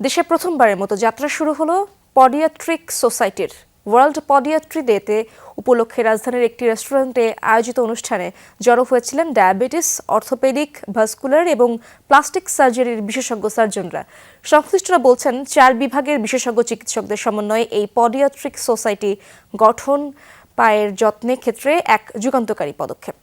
দেশে প্রথমবারের মতো যাত্রা শুরু হলো পডিয়াট্রিক সোসাইটির ওয়ার্ল্ড পডিয়াট্রি ডেতে। উপলক্ষে রাজধানীর একটি রেস্টুরেন্টে আয়োজিত অনুষ্ঠানে জড়ো হয়েছিলেন ডায়াবেটিস, অর্থোপেডিক, ভাস্কুলার এবং প্লাস্টিক সার্জারির বিশেষজ্ঞ সার্জনরা। সংশ্লিষ্টরা বলছেন, চার বিভাগের বিশেষজ্ঞ চিকিৎসকদের সমন্বয়ে এই পডিয়াট্রিক সোসাইটি গঠন পায়ের যত্নে ক্ষেত্রে এক যুগান্তকারী পদক্ষেপ।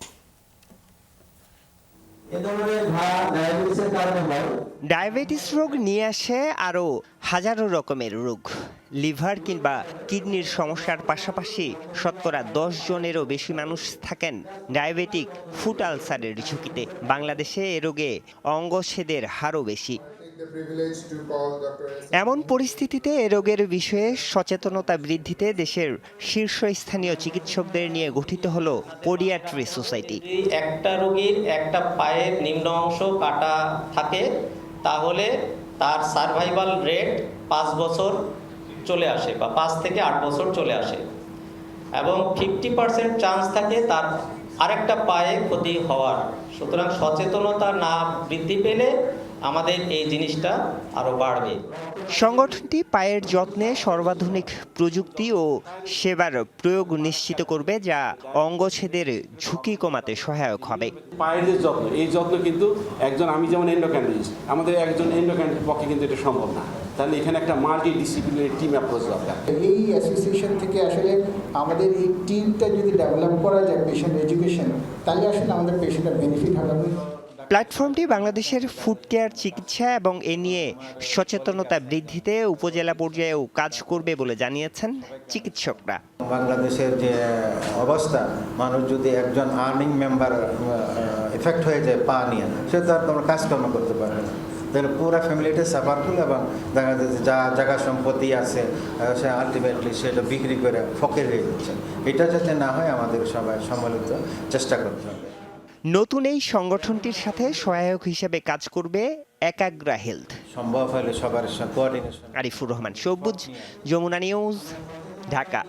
ডায়াবেটিস রোগ নিয়ে আসে আরও হাজারো রকমের রোগ। লিভার কিংবা কিডনির সমস্যার পাশাপাশি শতকরা দশ জনেরও বেশি মানুষ থাকেন ডায়াবেটিক ফুট আলসারের ঝুঁকিতে। বাংলাদেশে এ রোগে অঙ্গছেদের হারও বেশি। The privilege to call Dr. S. এমন পরিস্থিতিতে এ রোগের বিষয়ে সচেতনতা বৃদ্ধিতে দেশের শীর্ষস্থানীয় চিকিৎসকদের নিয়ে গঠিত হলো পোডিয়াট্রি সোসাইটি একটা রোগীর একটা পায়ের নিম্ন অংশ কাটা থাকে তাহলে তার সার্ভাইভাল রেট পাঁচ বছর চলে আসে বা পাঁচ থেকে আট বছর চলে আসে এবং ফিফটি পার্সেন্ট চান্স থাকে তার আরেকটা পায়ে ক্ষতি হওয়ার। সুতরাং সচেতনতা না বৃদ্ধি পেলে আমাদের এই জিনিসটা আরও বাড়বে। সংগঠনটি পায়ের যত্নে সর্বাধুনিক প্রযুক্তি ও সেবার প্রয়োগ নিশ্চিত করবে যা অঙ্গছেদের ঝুঁকি কমাতে সহায়ক হবে। পায়ের যে যত্ন এই যত্ন কিন্তু একজন আমি যেমন এন্ডোক্যান্ডিস্ট আমাদের একজন এন্ডোক্যান্ডির পক্ষে কিন্তু এটা সম্ভব না। তাহলে এখানে একটা মাল্টি ডিসিপ্লিনারি টিম অ্যাপ্রোচ দরকার। এই অ্যাসোসিয়েশন থেকে আসলে আমাদের এই টিমটা যদি ডেভেলপ করা যায় পেশেন্ট এডুকেশন তাহলে আসলে আমাদের পেশেন্টের বেনিফিট হবে। প্ল্যাটফর্মটি বাংলাদেশের ফুড কেয়ার চিকিৎসা এবং এ নিয়ে সচেতনতা বৃদ্ধিতে উপজেলা পর্যায়েও কাজ করবে বলে জানিয়েছেন চিকিৎসকরা। বাংলাদেশের যে অবস্থা মানুষ যদি একজন আর্নিং মেম্বার এফেক্ট হয়ে যায় পা নিয়ে সে তো আর তোমার কাজকর্ম করতে পারবে না। তাহলে পুরো ফ্যামিলিটা সাফারফুল এবং দেখা যাচ্ছে যা জায়গা সম্পত্তি আছে সে আলটিমেটলি সেটা বিক্রি করে ফকের হয়ে যাচ্ছে। এটা যাতে না হয় আমাদের সবাই সম্মিলিত চেষ্টা করতে হবে। নতুন এই সংগঠনটির সাথে সহায়ক হিসেবে কাজ করবে একাগ্রা হেলথ। সম্ভব হলে সবার কোঅর্ডিনেশন আরিফুর রহমান সবুজ যমুনা নিউজ ঢাকা।